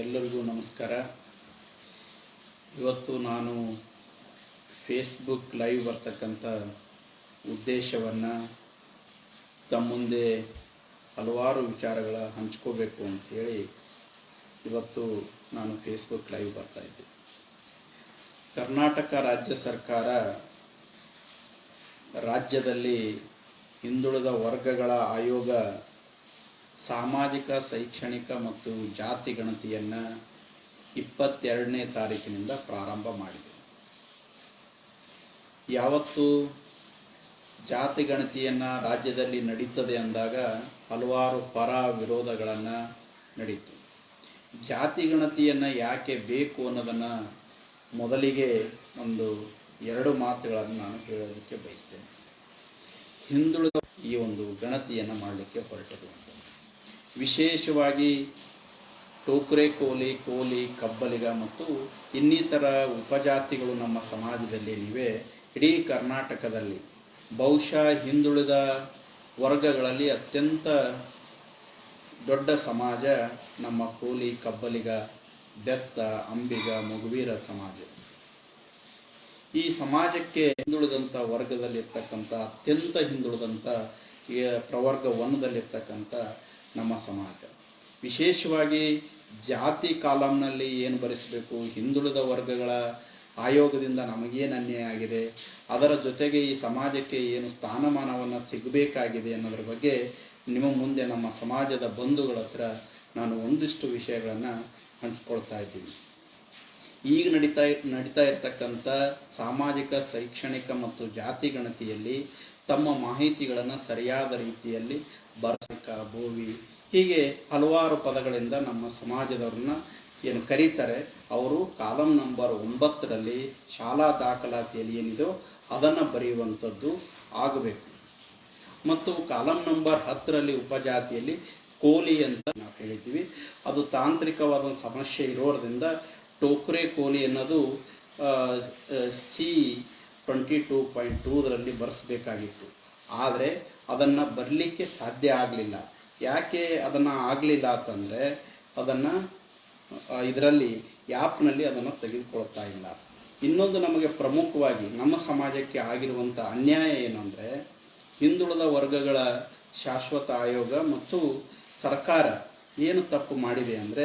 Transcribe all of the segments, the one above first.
ಎಲ್ಲರಿಗೂ ನಮಸ್ಕಾರ. ಇವತ್ತು ನಾನು ಫೇಸ್ಬುಕ್ ಲೈವ್ ಬರ್ತಕ್ಕಂಥ ಉದ್ದೇಶವನ್ನು ತಮ್ಮ ಮುಂದೆ ಹಲವಾರು ವಿಚಾರಗಳ ಹಂಚ್ಕೋಬೇಕು ಅಂಥೇಳಿ ಇವತ್ತು ನಾನು ಫೇಸ್ಬುಕ್ ಲೈವ್ ಬರ್ತಾ ಇದ್ದೆ. ಕರ್ನಾಟಕ ರಾಜ್ಯ ಸರ್ಕಾರ ರಾಜ್ಯದಲ್ಲಿ ಹಿಂದುಳಿದ ವರ್ಗಗಳ ಆಯೋಗ ಸಾಮಾಜಿಕ, ಶೈಕ್ಷಣಿಕ ಮತ್ತು ಜಾತಿ ಗಣತಿಯನ್ನು ಇಪ್ಪತ್ತೆರಡನೇ ತಾರೀಕಿನಿಂದ ಪ್ರಾರಂಭ ಮಾಡಿದೆ. ಯಾವತ್ತು ಜಾತಿ ಗಣತಿಯನ್ನು ರಾಜ್ಯದಲ್ಲಿ ನಡೀತದೆ ಅಂದಾಗ ಹಲವಾರು ಪರ ವಿರೋಧಗಳನ್ನು ನಡೀತು. ಜಾತಿ ಗಣತಿಯನ್ನು ಯಾಕೆ ಬೇಕು ಅನ್ನೋದನ್ನು ಮೊದಲಿಗೆ ಒಂದು ಎರಡು ಮಾತುಗಳನ್ನು ನಾನು ಹೇಳೋದಕ್ಕೆ ಬಯಸ್ತೇನೆ. ಹಿಂದುಳಿದ ಈ ಒಂದು ಗಣತಿಯನ್ನು ಮಾಡಲಿಕ್ಕೆ ಹೊರಟದು ಅಂತ. ವಿಶೇಷವಾಗಿ ಟೋಕ್ರೆ ಕೋಲಿ ಕೋಲಿ, ಕಬ್ಬಲಿಗ ಮತ್ತು ಇನ್ನಿತರ ಉಪಜಾತಿಗಳು ನಮ್ಮ ಸಮಾಜದಲ್ಲೇನಿವೆ ಇಡೀ ಕರ್ನಾಟಕದಲ್ಲಿ ಬಹುಶಃ ಹಿಂದುಳಿದ ವರ್ಗಗಳಲ್ಲಿ ಅತ್ಯಂತ ದೊಡ್ಡ ಸಮಾಜ ನಮ್ಮ ಕೋಲಿ, ಕಬ್ಬಲಿಗ ಬೆಸ್ತ ಅಂಬಿಗ, ಮಗುವೀರ ಸಮಾಜ. ಈ ಸಮಾಜಕ್ಕೆ ಹಿಂದುಳಿದಂಥ ವರ್ಗದಲ್ಲಿರ್ತಕ್ಕಂಥ, ಅತ್ಯಂತ ಹಿಂದುಳಿದಂಥ ಪ್ರವರ್ಗ ಒನ್ನದಲ್ಲಿರ್ತಕ್ಕಂಥ ನಮ್ಮ ಸಮಾಜ. ವಿಶೇಷವಾಗಿ ಜಾತಿ ಕಾಲಂನಲ್ಲಿ ಏನು ಬರೆಸಬೇಕು, ಹಿಂದುಳಿದ ವರ್ಗಗಳ ಆಯೋಗದಿಂದ ನಮಗೇನು ಅನ್ಯಾಯ ಆಗಿದೆ, ಅದರ ಜೊತೆಗೆ ಈ ಸಮಾಜಕ್ಕೆ ಏನು ಸ್ಥಾನಮಾನವನ್ನು ಸಿಗಬೇಕಾಗಿದೆ ಅನ್ನೋದ್ರ ಬಗ್ಗೆ ನಿಮ್ಮ ಮುಂದೆ ನಮ್ಮ ಸಮಾಜದ ಬಂಧುಗಳ ಹತ್ರ ನಾನು ಒಂದಿಷ್ಟು ವಿಷಯಗಳನ್ನು ಹಂಚ್ಕೊಳ್ತಾ ಇದ್ದೀನಿ. ಈಗ ನಡೀತಾ ನಡೀತಾ ಇರತಕ್ಕಂಥ ಸಾಮಾಜಿಕ, ಶೈಕ್ಷಣಿಕ ಮತ್ತು ಜಾತಿ ಗಣತಿಯಲ್ಲಿ ತಮ್ಮ ಮಾಹಿತಿಗಳನ್ನು ಸರಿಯಾದ ರೀತಿಯಲ್ಲಿ ಬರಸಿಕ ಬೋವಿ ಹೀಗೆ ಹಲವಾರು ಪದಗಳಿಂದ ನಮ್ಮ ಸಮಾಜದವ್ರನ್ನ ಏನು ಕರೀತಾರೆ, ಅವರು ಕಾಲಂ ನಂಬರ್ ಒಂಬತ್ತರಲ್ಲಿ ಶಾಲಾ ದಾಖಲಾತಿಯಲ್ಲಿ ಏನಿದೆಯೋ ಅದನ್ನು ಬರೆಯುವಂಥದ್ದು ಆಗಬೇಕು. ಮತ್ತು ಕಾಲಂ ನಂಬರ್ ಹತ್ತರಲ್ಲಿ ಉಪಜಾತಿಯಲ್ಲಿ ಕೋಲಿ ಅಂತ ನಾವು ಹೇಳಿದ್ದೀವಿ. ಅದು ತಾಂತ್ರಿಕವಾದ ಸಮಸ್ಯೆ ಇರೋದ್ರಿಂದ ಟೋಕ್ರೆ ಕೋಲಿ ಅನ್ನೋದು ಸಿ ಟ್ವೆಂಟಿ ಟೂ ಪಾಯಿಂಟ್ ಟೂದರಲ್ಲಿ ಬರೆಸಬೇಕಾಗಿತ್ತು. ಆದರೆ ಅದನ್ನು ಬರಲಿಕ್ಕೆ ಸಾಧ್ಯ ಆಗಲಿಲ್ಲ. ಯಾಕೆ ಅದನ್ನು ಆಗಲಿಲ್ಲ ಅಂತಂದರೆ ಅದನ್ನು ಇದರಲ್ಲಿ ಆ್ಯಪ್ನಲ್ಲಿ ಅದನ್ನು ತೆಗೆದುಕೊಳ್ತಾ ಇಲ್ಲ. ಇನ್ನೊಂದು ನಮಗೆ ಪ್ರಮುಖವಾಗಿ ನಮ್ಮ ಸಮಾಜಕ್ಕೆ ಆಗಿರುವಂಥ ಅನ್ಯಾಯ ಏನಂದರೆ, ಹಿಂದುಳಿದ ವರ್ಗಗಳ ಶಾಶ್ವತ ಆಯೋಗ ಮತ್ತು ಸರ್ಕಾರ ಏನು ತಪ್ಪು ಮಾಡಿದೆ ಅಂದರೆ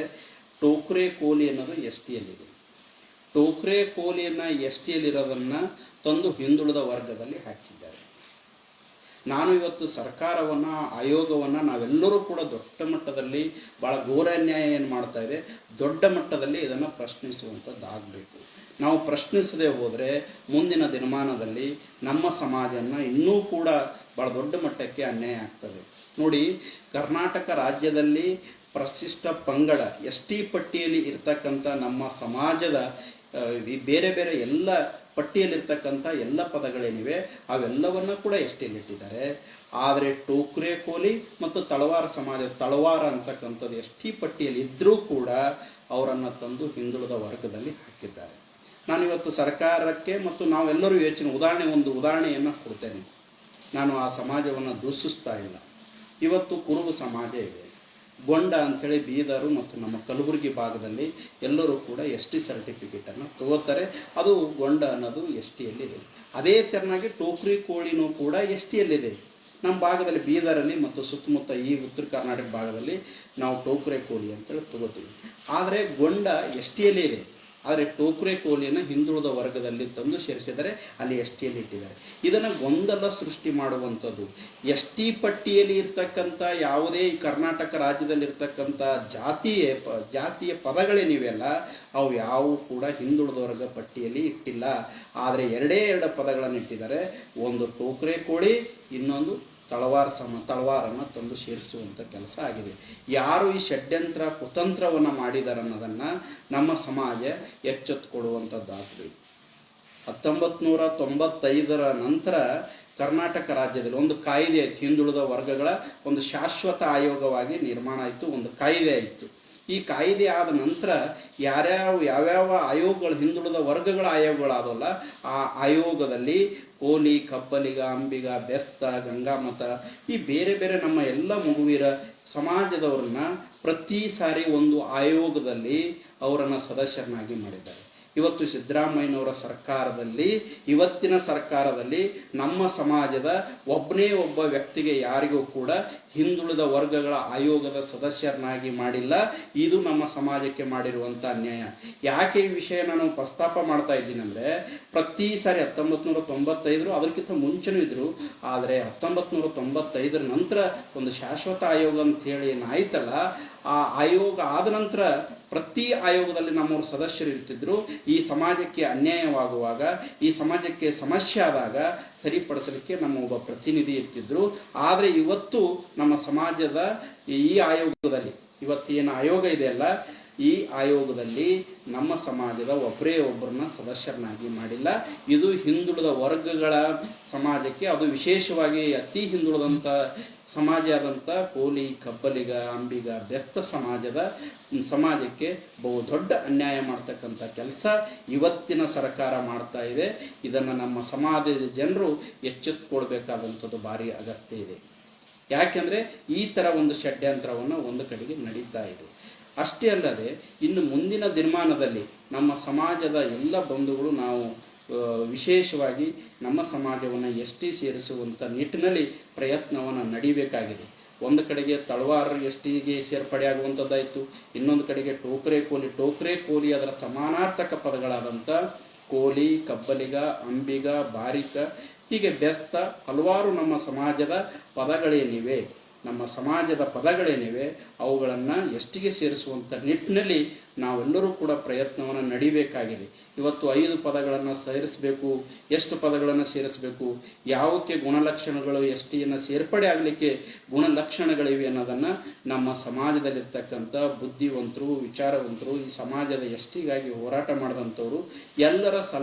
ಟೋಕ್ರೆ ಕೋಲಿ ಅನ್ನೋದು ಎಸ್ ಟಿಯಲ್ಲಿದೆ ಟೋಕ್ರೆ ಕೋಲಿಯನ್ನು ಎಸ್ ಟಿಯಲ್ಲಿರೋದನ್ನು ತಂದು ಹಿಂದುಳಿದ ವರ್ಗದಲ್ಲಿ ಹಾಕಿದ್ದಾರೆ. ನಾನು ಇವತ್ತು ಸರ್ಕಾರವನ್ನು, ಆಯೋಗವನ್ನು ನಾವೆಲ್ಲರೂ ಕೂಡ ದೊಡ್ಡ ಮಟ್ಟದಲ್ಲಿ ಭಾಳ ಘೋರ ಅನ್ಯಾಯ ಏನು ಮಾಡ್ತಾ ಇದೆ, ದೊಡ್ಡ ಮಟ್ಟದಲ್ಲಿ ಇದನ್ನು ಪ್ರಶ್ನಿಸುವಂಥದ್ದಾಗಬೇಕು ನಾವು ಪ್ರಶ್ನಿಸದೆ ಹೋದರೆ ಮುಂದಿನ ದಿನಮಾನದಲ್ಲಿ ನಮ್ಮ ಸಮಾಜನ ಇನ್ನೂ ಕೂಡ ಭಾಳ ದೊಡ್ಡ ಮಟ್ಟಕ್ಕೆ ಅನ್ಯಾಯ ಆಗ್ತದೆ. ನೋಡಿ, ಕರ್ನಾಟಕ ರಾಜ್ಯದಲ್ಲಿ ಪ್ರಶಿಷ್ಟ ಪಂಗಡ ಎಸ್ ಟಿ ಪಟ್ಟಿಯಲ್ಲಿ ಇರ್ತಕ್ಕಂಥ ನಮ್ಮ ಸಮಾಜದ ಬೇರೆ ಬೇರೆ ಎಲ್ಲ ಪಟ್ಟಿಯಲ್ಲಿರ್ತಕ್ಕಂಥ ಎಲ್ಲ ಪದಗಳೇನಿವೆ, ಅವೆಲ್ಲವನ್ನ ಕೂಡ ಎಸ್ ಟಿಯಲ್ಲಿಟ್ಟಿದ್ದಾರೆ ಆದರೆ ಟೋಕ್ರೆ ಕೋಲಿ ಮತ್ತು ತಳವಾರ ಸಮಾಜ, ತಳವಾರ ಅಂತಕ್ಕಂಥದ್ದು ಎಷ್ಟೀ ಪಟ್ಟಿಯಲ್ಲಿ ಇದ್ದರೂ ಕೂಡ ಅವರನ್ನು ತಂದು ಹಿಂದುಳಿದ ವರ್ಗದಲ್ಲಿ ಹಾಕಿದ್ದಾರೆ. ನಾನಿವತ್ತು ಸರ್ಕಾರಕ್ಕೆ ಮತ್ತು ನಾವೆಲ್ಲರೂ ಯೋಚನೆ, ಉದಾಹರಣೆ ಒಂದು ಉದಾಹರಣೆಯನ್ನು ಕೊಡ್ತೇನೆ. ನಾನು ಆ ಸಮಾಜವನ್ನು ದೂಷಿಸ್ತಾ ಇಲ್ಲ. ಇವತ್ತು ಕುರುಬು ಸಮಾಜ ಇದೆ. ಗೊಂಡ ಅಂಥೇಳಿ ಬೀದರು ಮತ್ತು ನಮ್ಮ ಕಲಬುರಗಿ ಭಾಗದಲ್ಲಿ ಎಲ್ಲರೂ ಕೂಡ ಎಸ್ ಟಿ ಸರ್ಟಿಫಿಕೇಟನ್ನು ತಗೋತಾರೆ. ಅದು ಗೊಂಡ ಅನ್ನೋದು ಎಸ್ ಟಿಯಲ್ಲಿದೆ ಅದೇ ತೆರನಾಗಿ ಟೋಕ್ರಿ ಕೋಳಿನೂ ಕೂಡ ಎಸ್ ಟಿಯಲ್ಲಿದೆ ನಮ್ಮ ಭಾಗದಲ್ಲಿ ಬೀದರಲ್ಲಿ ಮತ್ತು ಸುತ್ತಮುತ್ತ ಈ ಉತ್ತರ ಕರ್ನಾಟಕ ಭಾಗದಲ್ಲಿ ನಾವು ಟೋಕ್ರೆ ಕೋಳಿ ಅಂತೇಳಿ ತಗೋತೀವಿ. ಆದರೆ ಗೊಂಡ ಎಸ್ ಟಿಯಲ್ಲೇ ಇದೆ. ಆದರೆ ಟೋಕ್ರೆ ಕೋಲಿಯನ್ನು ಹಿಂದುಳಿದ ವರ್ಗದಲ್ಲಿ ತಂದು ಸೇರಿಸಿದರೆ ಅಲ್ಲಿ ಎಸ್ ಟಿಯಲ್ಲಿ ಇಟ್ಟಿದ್ದಾರೆ. ಇದನ್ನು ಗೊಂದಲ ಸೃಷ್ಟಿ ಮಾಡುವಂಥದ್ದು. ಎಸ್ ಟಿ ಪಟ್ಟಿಯಲ್ಲಿ ಇರ್ತಕ್ಕಂಥ ಯಾವುದೇ ಕರ್ನಾಟಕ ರಾಜ್ಯದಲ್ಲಿರ್ತಕ್ಕಂಥ ಜಾತಿಯ ಪ, ಜಾತಿಯ ಪದಗಳೇನಿವೆಯಲ್ಲ ಅವು ಯಾವುವು ಕೂಡ ಹಿಂದುಳಿದ ವರ್ಗ ಪಟ್ಟಿಯಲ್ಲಿ ಇಟ್ಟಿಲ್ಲ. ಆದರೆ ಎರಡೇ ಎರಡು ಪದಗಳನ್ನು ಇಟ್ಟಿದ್ದಾರೆ. ಒಂದು ಟೋಕ್ರೆ ಕೋಳಿ, ಇನ್ನೊಂದು ತಳವಾರ ಸಮ ತಳವಾರನ್ನು ತಂದು ಸೇರಿಸುವಂಥ ಕೆಲಸ ಆಗಿದೆ. ಯಾರು ಈ ಷಡ್ಯಂತ್ರ, ಕುತಂತ್ರವನ್ನು ಮಾಡಿದ್ದಾರೆ ಅನ್ನೋದನ್ನು ನಮ್ಮ ಸಮಾಜ ಎಚ್ಚೆತ್ತುಕೊಡುವಂಥದ್ದಾಗಲಿ ಹತ್ತೊಂಬತ್ತು ನೂರ ತೊಂಬತ್ತೈದರ ನಂತರ ಕರ್ನಾಟಕ ರಾಜ್ಯದಲ್ಲಿ ಒಂದು ಕಾಯ್ದೆ ಆಯಿತು ಹಿಂದುಳಿದ ವರ್ಗಗಳ ಒಂದು ಶಾಶ್ವತ ಆಯೋಗವಾಗಿ ನಿರ್ಮಾಣ ಆಯಿತು, ಒಂದು ಕಾಯ್ದೆ ಆಯಿತು. ಈ ಕಾಯಿದೆ ಆದ ನಂತರ ಯಾರ್ಯಾವ ಯಾವ್ಯಾವ ಆಯೋಗಗಳು, ಹಿಂದುಳಿದ ವರ್ಗಗಳ ಆಯೋಗಗಳಾದವಲ್ಲ, ಆ ಆಯೋಗದಲ್ಲಿ ಕೋಲಿ, ಕಬ್ಬಲಿಗ, ಅಂಬಿಗ, ಬೆಸ್ತ, ಗಂಗಾಮತ ಈ ಬೇರೆ ಬೇರೆ ನಮ್ಮ ಎಲ್ಲ ಮಗುವೀರ ಸಮಾಜದವ್ರನ್ನ ಪ್ರತಿ ಸಾರಿ ಒಂದು ಆಯೋಗದಲ್ಲಿ ಅವರನ್ನು ಸದಸ್ಯರನ್ನಾಗಿ ಮಾಡಿದ್ದಾರೆ. ಇವತ್ತು ಸಿದ್ದರಾಮಯ್ಯನವರ ಸರ್ಕಾರದಲ್ಲಿ, ಇವತ್ತಿನ ಸರ್ಕಾರದಲ್ಲಿ ನಮ್ಮ ಸಮಾಜದ ಒಬ್ಬನೇ ಒಬ್ಬ ವ್ಯಕ್ತಿಗೆ ಯಾರಿಗೂ ಕೂಡ ಹಿಂದುಳಿದ ವರ್ಗಗಳ ಆಯೋಗದ ಸದಸ್ಯರನ್ನಾಗಿ ಮಾಡಿಲ್ಲ. ಇದು ನಮ್ಮ ಸಮಾಜಕ್ಕೆ ಮಾಡಿರುವಂಥ ಅನ್ಯಾಯ ಯಾಕೆ ಈ ವಿಷಯ ನಾನು ಪ್ರಸ್ತಾಪ ಮಾಡ್ತಾ ಇದ್ದೀನಿ ಅಂದರೆ, ಪ್ರತಿ ಸಾರಿ ಹತ್ತೊಂಬತ್ತು ನೂರ ತೊಂಬತ್ತೈದರು ಅದಕ್ಕಿಂತ ಮುಂಚೆನೂ ಇದ್ದರು ಆದರೆ ಹತ್ತೊಂಬತ್ತು ನೂರ ತೊಂಬತ್ತೈದರ ನಂತರ ಒಂದು ಶಾಶ್ವತ ಆಯೋಗ ಅಂತ ಹೇಳಿ ಏನಾಯ್ತಲ್ಲ ಆ ಆಯೋಗ ಆದ ನಂತರ ಪ್ರತಿ ಆಯೋಗದಲ್ಲಿ ನಮ್ಮವರು ಸದಸ್ಯರು ಇರ್ತಿದ್ರು, ಈ ಸಮಾಜಕ್ಕೆ ಅನ್ಯಾಯವಾಗುವಾಗ, ಈ ಸಮಾಜಕ್ಕೆ ಸಮಸ್ಯೆ ಆದಾಗ ಸರಿಪಡಿಸಲಿಕ್ಕೆ ನಮ್ಮ ಒಬ್ಬ ಪ್ರತಿನಿಧಿ ಇರ್ತಿದ್ರು. ಆದರೆ ಇವತ್ತು ನಮ್ಮ ಸಮಾಜದ ಈ ಆಯೋಗದಲ್ಲಿ ಇವತ್ತು ಏನು ಆಯೋಗ ಇದೆಯಲ್ಲ ಈ ಆಯೋಗದಲ್ಲಿ ನಮ್ಮ ಸಮಾಜದ ಒಬ್ಬರೇ ಒಬ್ಬರನ್ನ ಸದಸ್ಯರನ್ನಾಗಿ ಮಾಡಿಲ್ಲ. ಇದು ಹಿಂದುಳಿದ ವರ್ಗಗಳ ಸಮಾಜಕ್ಕೆ ಅದು ವಿಶೇಷವಾಗಿ ಅತಿ ಹಿಂದುಳಿದಂಥ ಸಮಾಜ ಆದಂಥ ಕೋಲಿ, ಕಬ್ಬಲಿಗ, ಅಂಬಿಗ, ಬೆಸ್ತ ಸಮಾಜದ ಸಮಾಜಕ್ಕೆ ಬಹು ದೊಡ್ಡ ಅನ್ಯಾಯ ಮಾಡ್ತಕ್ಕಂಥ ಕೆಲಸ ಇವತ್ತಿನ ಸರ್ಕಾರ ಮಾಡ್ತಾ ಇದೆ. ಇದನ್ನು ನಮ್ಮ ಸಮಾಜದ ಜನರು ಎಚ್ಚೆತ್ತುಕೊಳ್ಬೇಕಾದಂಥದ್ದು ಭಾರಿ ಅಗತ್ಯ ಇದೆ. ಯಾಕೆಂದರೆ ಈ ಥರ ಒಂದು ಷಡ್ಯಂತ್ರವನ್ನು ಒಂದು ಕಡೆಗೆ ನಡೀತಾ ಇದೆ. ಅಷ್ಟೇ ಅಲ್ಲದೆ ಇನ್ನು ಮುಂದಿನ ದಿನಮಾನದಲ್ಲಿ ನಮ್ಮ ಸಮಾಜದ ಎಲ್ಲ ಬಂಧುಗಳು ನಾವು ವಿಶೇಷವಾಗಿ ನಮ್ಮ ಸಮಾಜವನ್ನು ಎಸ್ ಟಿ ಸೇರಿಸುವಂಥ ನಿಟ್ಟಿನಲ್ಲಿ ಪ್ರಯತ್ನವನ್ನು ನಡಿಬೇಕಾಗಿದೆ. ಒಂದು ಕಡೆಗೆ ತಳವಾರ ಎಸ್ ಟಿಗೆ ಸೇರ್ಪಡೆ ಇನ್ನೊಂದು ಕಡೆಗೆ ಟೋಕ್ರೆ ಕೋಲಿ ಟೋಕ್ರೆ ಕೋಲಿ ಅದರ ಸಮಾನಾರ್ಥಕ ಪದಗಳಾದಂಥ ಕೋಲಿ, ಕಬ್ಬಲಿಗ, ಅಂಬಿಗ, ಬಾರಿಕ, ಹೀಗೆ ಬೆಸ್ತ ಹಲವಾರು ನಮ್ಮ ಸಮಾಜದ ಪದಗಳೇನಿವೆ. ನಮ್ಮ ಸಮಾಜದ ಪದಗಳೇನಿವೆ, ಅವುಗಳನ್ನು ಎಷ್ಟಿಗೆ ಸೇರಿಸುವಂಥ ನಿಟ್ಟಿನಲ್ಲಿ ನಾವೆಲ್ಲರೂ ಕೂಡ ಪ್ರಯತ್ನವನ್ನು ನಡಿಬೇಕಾಗಿದೆ. ಇವತ್ತು ಐದು ಪದಗಳನ್ನು ಸೇರಿಸಬೇಕು, ಎಷ್ಟು ಪದಗಳನ್ನು ಸೇರಿಸಬೇಕು, ಯಾವಕ್ಕೆ ಗುಣಲಕ್ಷಣಗಳು, ಎಷ್ಟಿಯನ್ನು ಸೇರ್ಪಡೆ ಆಗಲಿಕ್ಕೆ ಗುಣಲಕ್ಷಣಗಳಿವೆ ಅನ್ನೋದನ್ನು ನಮ್ಮ ಸಮಾಜದಲ್ಲಿರ್ತಕ್ಕಂಥ ಬುದ್ಧಿವಂತರು, ವಿಚಾರವಂತರು, ಈ ಸಮಾಜದ ಎಷ್ಟಿಗಾಗಿ ಹೋರಾಟ ಮಾಡಿದಂಥವರು, ಎಲ್ಲರ ಸಲ